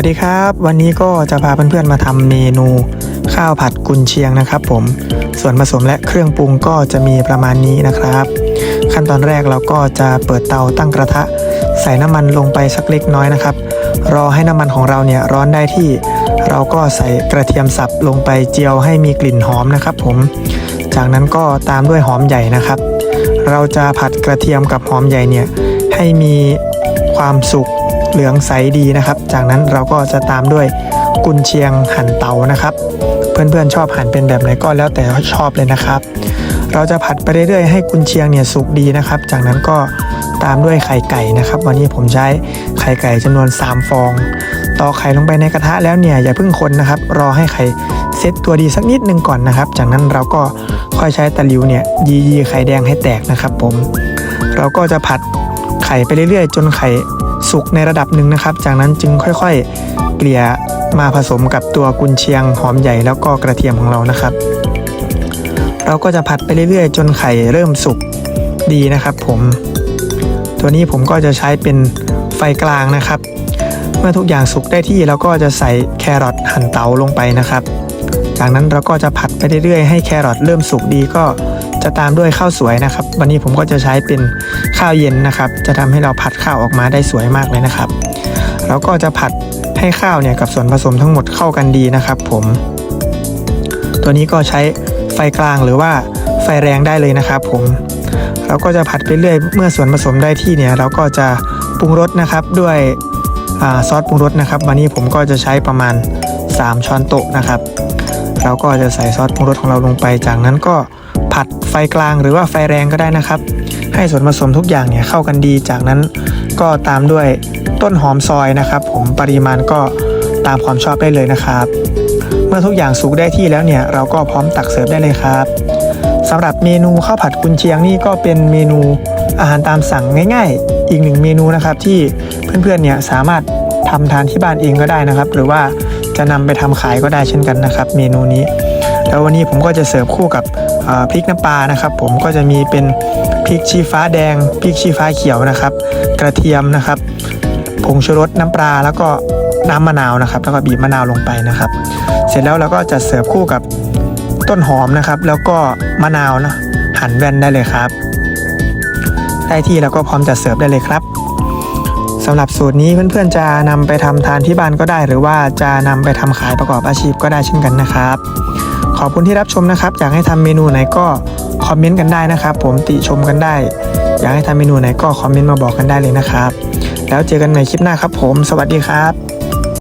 วัสดีครับ วันนี้ก็จะพาเพื่อนๆมาทำเมนู ข้าวผัดกุนเชียงนะครับ ผม ส่วนผสมและเครื่องปรุงก็จะมีประมาณนี้นะครับ ขั้นตอนแรกเราก็จะเปิดเตาตั้งกระทะ ใส่น้ำมันลงไปสักเล็กน้อยนะครับ รอให้น้ำมันของเราเนี่ยร้อนได้ที่ เราก็ใส่กระเทียมสับลงไปเจียวให้มีกลิ่นหอมนะครับ ผม จากนั้นก็ตามด้วยหอมใหญ่นะครับ เราจะผัดกระเทียมกับหอมใหญ่เนี่ยให้มีความสุก เหลืองใสดีนะครับ จากนั้นเราก็จะตามด้วยกุนเชียงหั่นเตานะครับ เพื่อนๆชอบหั่นเป็นแบบไหนก็แล้วแต่ชอบเลยนะครับ เราจะผัดไปเรื่อยๆให้กุนเชียงเนี่ยสุกดีนะครับ จากนั้นก็ตามด้วยไข่ไก่นะครับ วันนี้ผมใช้ไข่ไก่จำนวน 3 ฟองตอกไข่ลงไปในกระทะแล้วเนี่ยอย่าเพิ่งคนนะครับ รอให้ไข่เซตตัวดีสักนิดนึงก่อนนะครับ จากนั้นเราก็ค่อยใช้ตะหลิวเนี่ยยียีไข่แดงให้แตกนะครับ ผม เราก็จะผัดไข่ไปเรื่อยๆ จนไข่ สุกในระดับหนึ่งนะครับ จากนั้นจึงค่อยๆ เกลี่ยมาผสมกับตัวกุนเชียงหอมใหญ่แล้วก็กระเทียมของเรานะครับ เราก็จะผัดไปเรื่อยๆ จนไข่เริ่มสุกดีนะครับ ผม ตัวนี้ผมก็จะใช้เป็นไฟกลางนะครับ เมื่อทุกอย่างสุกได้ที่เราก็จะใส่แครอทหั่นเตาลงไปนะครับ จากนั้นเราก็จะผัดไปเรื่อยๆ ให้แครอทเริ่มสุกดีก็ จะตามด้วยข้าวสวยนะครับ วันนี้ผมก็จะใช้เป็นข้าวเย็นนะครับ จะทำให้เราผัดข้าวออกมาได้สวยมากเลยนะครับเราก็จะผัดให้ข้าวเนี่ยกับส่วนผสมทั้งหมดเข้ากันดีนะครับ ผม ตัวนี้ก็ใช้ไฟกลางหรือว่าไฟแรงได้เลยนะครับ ผมเราก็จะผัดไปเรื่อยเมื่อส่วนผสมได้ที่เนี่ย เราก็จะปรุงรสนะครับด้วยอซอสปรุงรสนะครับ วันนี้ผมก็จะใช้ประมาณ 3 ช้อนโต๊ะนะครับ เราก็จะใส่ซอสปรุงรสของเราลงไปจากนั้นก็ ผัดไฟกลางหรือว่าไฟแรงก็ได้นะครับ ให้ส่วนผสมทุกอย่างเนี่ยเข้ากันดี จากนั้นก็ตามด้วยต้นหอมซอยนะครับ ผมปริมาณก็ตามความชอบได้เลยนะครับ เมื่อทุกอย่างสุกได้ที่แล้วเนี่ยเราก็พร้อมตักเสิร์ฟได้เลยครับสำหรับเมนูข้าวผัดกุนเชียงนี่ก็เป็นเมนูอาหารตามสั่งง่ายๆ อีกหนึ่งเมนูนะครับที่เพื่อนๆเนี่ยสามารถทำทานที่บ้านเองก็ได้นะครับ หรือว่าจะนำไปทำขายก็ได้เช่นกันนะครับ เมนูนี้ แล้ววันนี้ผมก็จะเสิร์ฟคู่กับพริกน้ำปลานะครับ ผมก็จะมีเป็นพริกชี้ฟ้าแดงพริกชี้ฟ้าเขียวนะครับ กระเทียมนะครับผงชูรสน้ำปลาแล้วก็น้ำมะนาวนะครับ แล้วก็บีบมะนาวลงไปนะครับ เสร็จแล้วเราก็จะเสิร์ฟคู่กับต้นหอมนะครับ แล้วก็มะนาวนะหั่นแว่นได้เลยครับ ได้ที่แล้วก็พร้อมจะเสิร์ฟได้เลยครับสำหรับสูตรนี้เพื่อนๆจะนำไปทำทานที่บ้านก็ได้ หรือว่าจะนำไปทำขายประกอบอาชีพก็ได้เช่นกันนะครับ ขอบคุณที่รับชมนะครับ อยากให้ทำเมนูไหนก็คอมเมนต์กันได้นะครับ ผมติชมกันได้ อยากให้ทำเมนูไหนก็คอมเมนต์มาบอกกันได้เลยนะครับ แล้วเจอกันใหม่คลิปหน้าครับ ผม สวัสดีครับ